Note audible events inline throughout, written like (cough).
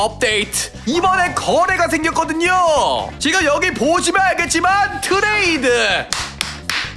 업데이트 이번에 거래가 생겼거든요 지금 여기 보시면 알겠지만 트레이드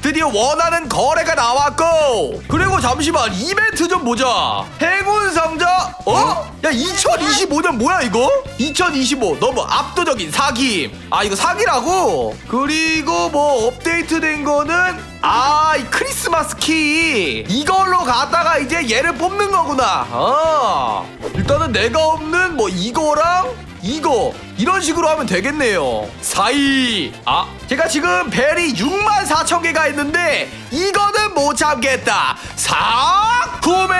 드디어 원하는 거래가 나왔고 그리고 잠시만 이벤트 좀 보자 행운 상자 어? 야 2025년 뭐야 이거? 2025 너무 압도적인 사기 아 이거 사기라고? 그리고 뭐 업데이트 된 거는 아, 이 크리스마스 키 이걸로 갖다가 이제 얘를 뽑는 거구나. 아, 일단은 내가 없는 뭐 이거랑 이거 이런 식으로 하면 되겠네요. 사이. 아, 제가 지금 벨이 6만 4천 개가 있는데 이거는 못 참겠다. 사 구매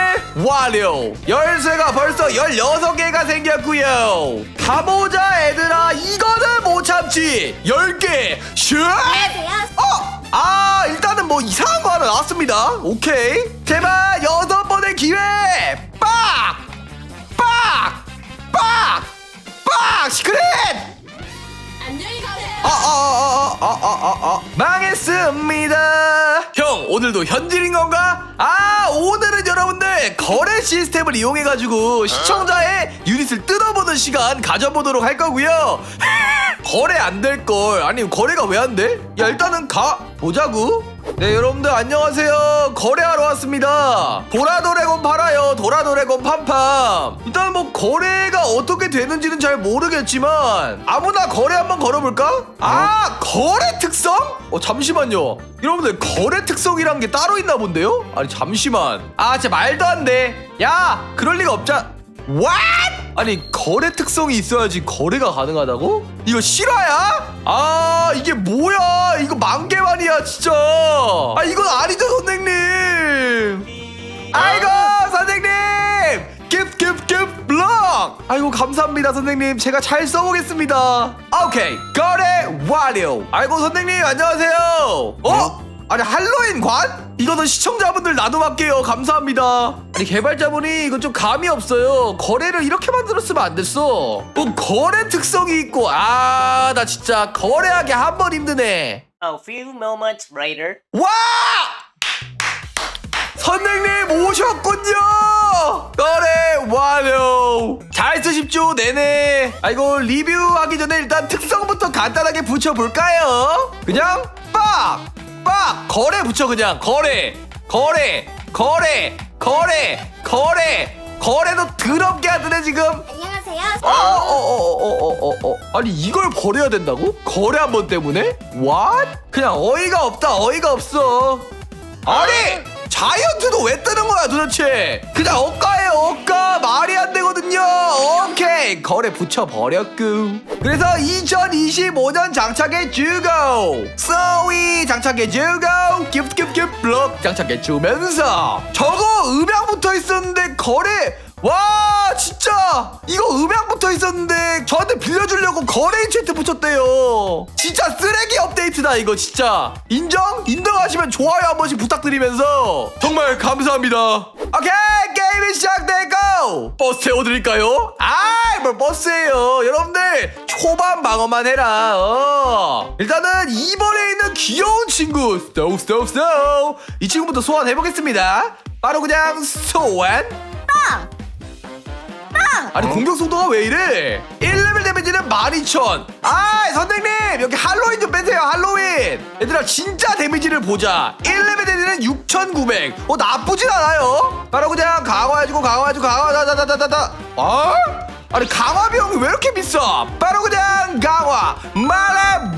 완료. 열쇠가 벌써 16개가 생겼고요. 가보자 얘들아. 이거는 못 참지. 10개. 슛! 어! 아 일단은 뭐 이상한 거 하나 나왔습니다 오케이 제발 여섯 번의 기회 빡! 빡! 빡! 빡! 시크릿! 안녕히 가세요. 아, 아, 아, 아, 아, 아, 아. 망했습니다. 형, 오늘도 현질인 건가? 아, 오늘은 여러분들 거래 시스템을 이용해가지고 시청자의 유닛을 뜯어보는 시간 가져보도록 할 거고요. (laughs) 거래 안 될 걸. 아니, 거래가 왜 안 돼? 야, 일단은 가 보자고. 네, 여러분들 안녕하세요. 거래하러 왔습니다. 도라도래곤 팔아요. 도라도래곤 팜팜. 일단 뭐 거래가 어떻게 되는지는 잘 모르겠지만 아무나 거래 한번 걸어볼까? 아, 거래 특성? 어, 잠시만요. 여러분들 거래 특성이란 게 따로 있나 본데요? 아니, 잠시만. 아, 진짜 말도 안 돼. 야, 그럴 리가 없잖아. What? 아니 거래 특성이 있어야지 거래가 가능하다고? 이거 실화야? 아 이게 뭐야 이거 만개만이야 진짜 아 이건 아니죠 선생님 아이고 선생님 깁깁깁 블럭 아이고 감사합니다 선생님 제가 잘 써보겠습니다 오케이 거래 완료 아이고 선생님 안녕하세요 어? 아니 할로윈 관? 이거는 시청자분들 나눠받게요 감사합니다 아니 개발자분이 이건 좀 감이 없어요 거래를 이렇게 만들었으면 안 됐어 뭐 거래 특성이 있고 아 나 진짜 거래하기 한 번 힘드네 A few moments later. 와! 선생님 오셨군요! 거래 완료! 잘 쓰십시오, 네네. 아이고, 리뷰하기 전에 일단 특성부터 간단하게 붙여볼까요? 그냥 빡! 빡! 거래 붙여, 그냥. 거래! 거래! 거래! 거래! 거래! 거래도 더럽게 하더네, 지금. 안녕하세요. 어, 어, 어, 어, 어, 어, 어. 아니 이걸 버려야 된다고? 거래 한 번 때문에? What? 그냥 어이가 없다 어이가 없어 아니 자이언트도 왜 뜨는 거야 도대체 그냥 억가예요 억가 말이 안 되거든요 거래 붙여버렸고 그래서 2025년 장착해 주고 소위 장착해 주고 기프트 기프트 기프트 블록 장착해 주면서 저거 음향 붙어 있었는데 거래. 와 진짜. 이거 음향 붙어 있었는데 저한테 빌려주려고 거래 채트 붙였대요. 진짜 쓰레기 업데이트다 이거 진짜. 인정? 인정하시면 좋아요 한 번씩 부탁드리면서. 정말 감사합니다. 오케이 게임이 시작되고. 버스 태워드릴까요? 아 이뭘 버스예요 여러분들 초반 방어만 해라 어. 일단은 2번에 있는 귀여운 친구 스토우 스토우 스토우 이 친구부터 소환해보겠습니다 바로 그냥 소환 아니 공격 속도가 왜 이래? 1레벨 데미지는 12,000. 아 선생님 여기 할로윈 좀 빼세요 할로윈. 얘들아 진짜 데미지를 보자. 1레벨 데미지는 6,900. 어 나쁘진 않아요. 바로 그냥 강화해주고 강화해주고 강화다다다다다. 아? 아니 강화 비용이 왜 이렇게 비싸? 바로 그냥 강화.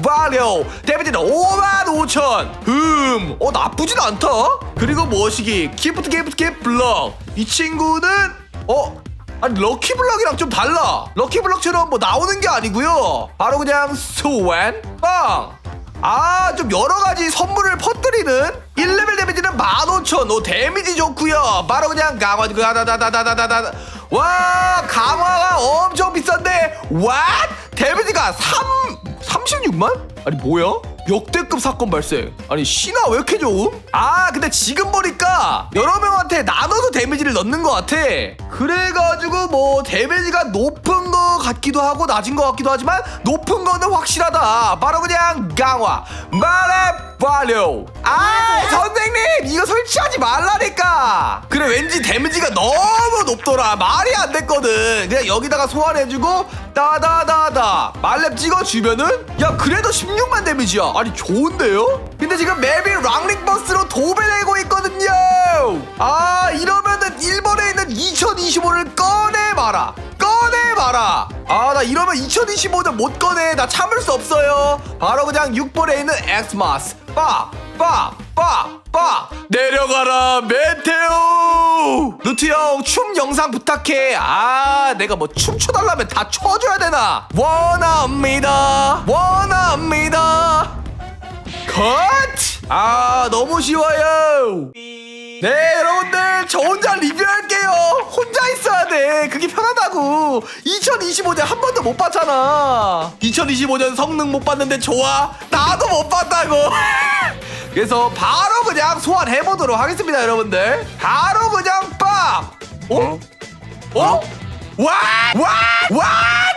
발효 데미지는 5만 5천. 흠, 어 나쁘진 않다. 그리고 뭐시기? 기프트 기프트 기프트 블럭. 이 친구는 어? 아니 럭키블럭이랑 좀 달라. 럭키블럭처럼 뭐 나오는 게 아니고요. 바로 그냥 소환 빵아 좀 여러 가지 선물을 퍼뜨리는 1레벨 데미지는 15,000 오, 데미지 좋고요. 바로 그냥 강화. 다다다다다다다 와 강화가 엄청 비싼데? 왓 데미지가 3 36만? 아니 뭐야? 역대급 사건 발생. 아니 신화 왜 이렇게 좋음? 아 근데 지금 보니까 여러 명한테 나눠도 데미지를 넣는 것 같아. 그래가지고 뭐 데미지가 높은 것 같기도 하고 낮은 것 같기도 하지만 높은 거는 확실하다. 바로 그냥 강화. 말해 발효. 아 선생님 이거 설치하지 말라니까. 그래 왠지 데미지가 너무 높더라. 말이 안 됐거든. 그냥 여기다가 소환해주고 따다다다. 말렙 찍어 주면은 야 그래도 16만 데미지야. 아니 좋은데요? 근데 지금 맵이 랑링 버스로 도배되고 있거든요. 아 이러면은 일본에 있는 2025를 꺼내봐라. 꺼내봐라. 아 나 이러면 2025는 못 꺼내. 나 참을 수 없어요. 바로 그냥 6번에 있는 엑스마스 빠빠빠빠. 내려가라 메테오! 루트 형 춤 영상 부탁해. 아 내가 뭐 춤춰달라면 다 춰줘야 되나? 원합니다. 원합니다. 컷! 아 너무 쉬워요. 네 여러분들 저 혼자 리뷰할게요 돼 그게 편하다고 2025년 한 번도 못 봤잖아 2025년 성능 못 봤는데 좋아 나도 못 봤다고 (laughs) 그래서 바로 그냥 소환해 보도록 하겠습니다 여러분들 바로 그냥 빡 어? 어? 와! 와! 와!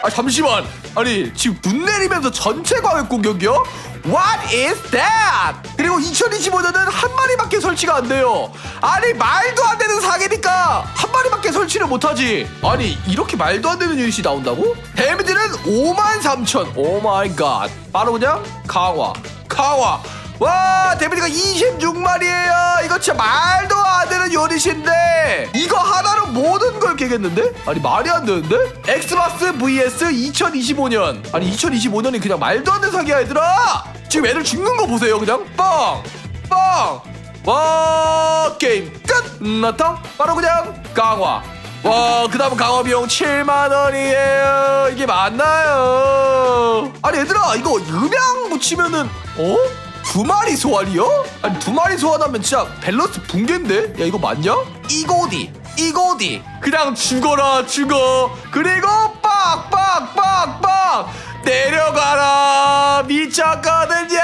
아 잠시만 아니 지금 눈 내리면서 전체 과격 공격이요? What is that? 그리고 2025년은 한 마리밖에 설치가 안 돼요 아니 말도 안 되는 사기니까 한 마리밖에 설치를 못하지 아니 이렇게 말도 안 되는 유닛이 나온다고? 데미지는 5만 3천 오 마이 갓 바로 그냥 강화 강화 와 데미지가 26마리에요 이거 진짜 말도 안 되는 유닛인데 이거 하나로 모든 걸 깨겠는데? 아니 말이 안 되는데? 엑스박스 vs 2025년 아니 2025년이 그냥 말도 안 되는 사기야 얘들아 지금 애들 죽는 거 보세요 그냥 빵! 빵! 와 게임 끝! 나타 바로 그냥 강화 와, 그 다음 강화 비용 7만원이에요. 이게 맞나요? 아니, 얘들아, 이거 음향 붙이면은, 어? 두 마리 소환이요? 아니, 두 마리 소환하면 진짜 밸런스 붕괴인데? 야, 이거 맞냐? 이거디, 이거디. 그냥 죽어라, 죽어. 그리고 빡빡빡빡! 내려가라! 미쳤거든요!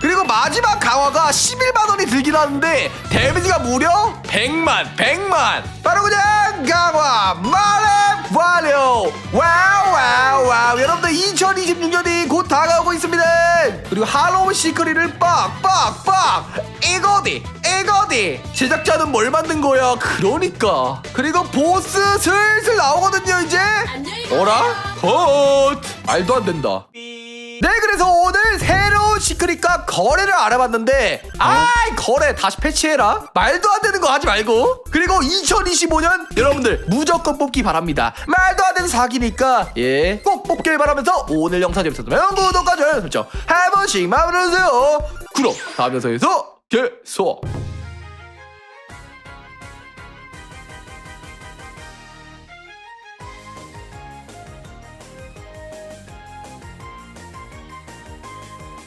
그리고 마지막 강화가 11만원이 들긴 하는데, 데미지가 무려 100만, 100만! 바로 그냥 강화! 말해 완료! 와우, 와우, 와우! 여러분들 2026년이 곧 다가오고 있습니다! 그리고 할로윈 시크릿을 빡 빡 빡! 이거디! 이거디! 제작자는 뭘 만든 거야? 그러니까. 그리고 보스 슬슬 나오거든요, 이제? 안녕히 가세요. 어라? 헛! 말도 안 된다. 네, 그래서 시크릿과 거래를 알아봤는데, 아이, 거래 다시 패치해라. 말도 안 되는 거 하지 말고. 그리고 2025년 여러분들 무조건 뽑기 바랍니다. 말도 안 되는 사기니까, 예, 꼭 뽑길 바라면서 오늘 영상 재밌었다면 구독과 좋아요 설정 한 번씩 마무리해주세요. 그럼 다음 영상에서 계속.